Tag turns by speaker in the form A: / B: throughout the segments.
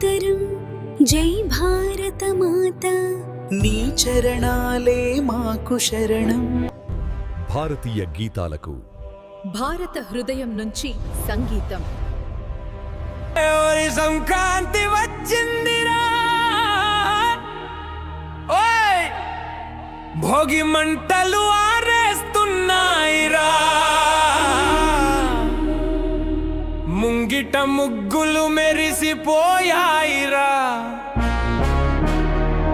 A: మాతరం జై భారత మాత.
B: నీ చరణాలే మాకు శరణం.
C: భారతీయ గీతాలకు
D: భారత హృదయం నుంచి సంగీతం.
E: ఓరి సంక్రాంతి వచ్చిందిరా. ఓయ్ భోగి మంటలు ముంగిట ముగ్గులు మెరిసిపోయాయిరా.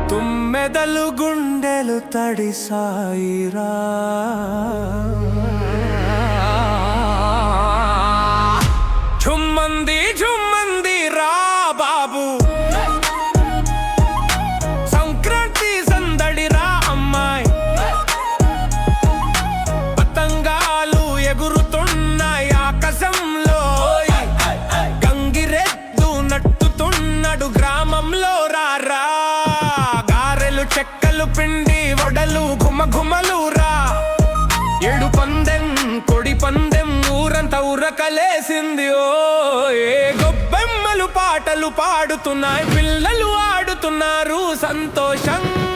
E: తుమ్మెదలు గుండెలు తడిసాయిరా. గారెలు పిండి వడలు గుమ గుమలు రా. ఏడు పందెం కొడి పందెం ఊరంతా ఉరకలేసింది. ఓ ఏ గొబ్బెమ్మలు పాటలు పాడుతున్నాయి పిల్లలు ఆడుతున్నారు సంతోషంగా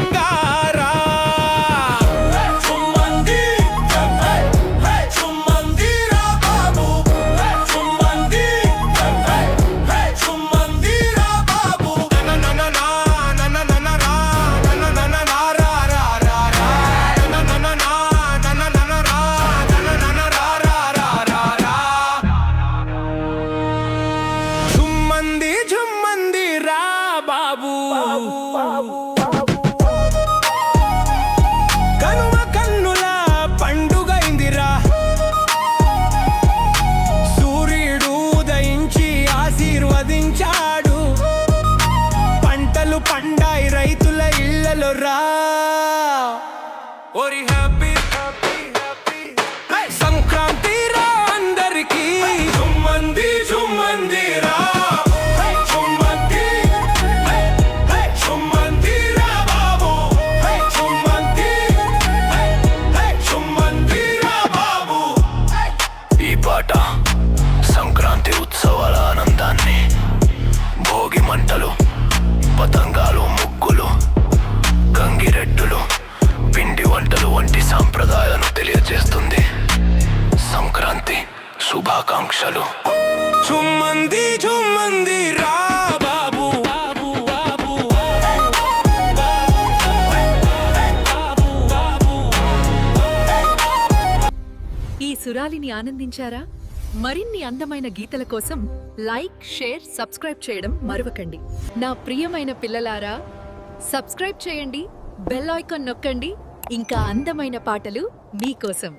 E: ఇళ్ళలో రా
F: శుభాకాంక్షలు.
E: చుమ్మంది చుమ్మంది రా బాబు బాబు బాబు
D: ఈ సురాలిని ఆనందించారా? మరిన్ని అందమైన గీతల కోసం లైక్ షేర్ సబ్స్క్రైబ్ చేయడం మరవకండి. నా ప్రియమైన పిల్లలారా సబ్స్క్రైబ్ చేయండి బెల్ ఐకాన్ నొక్కండి ఇంకా అందమైన పాటలు మీకోసం.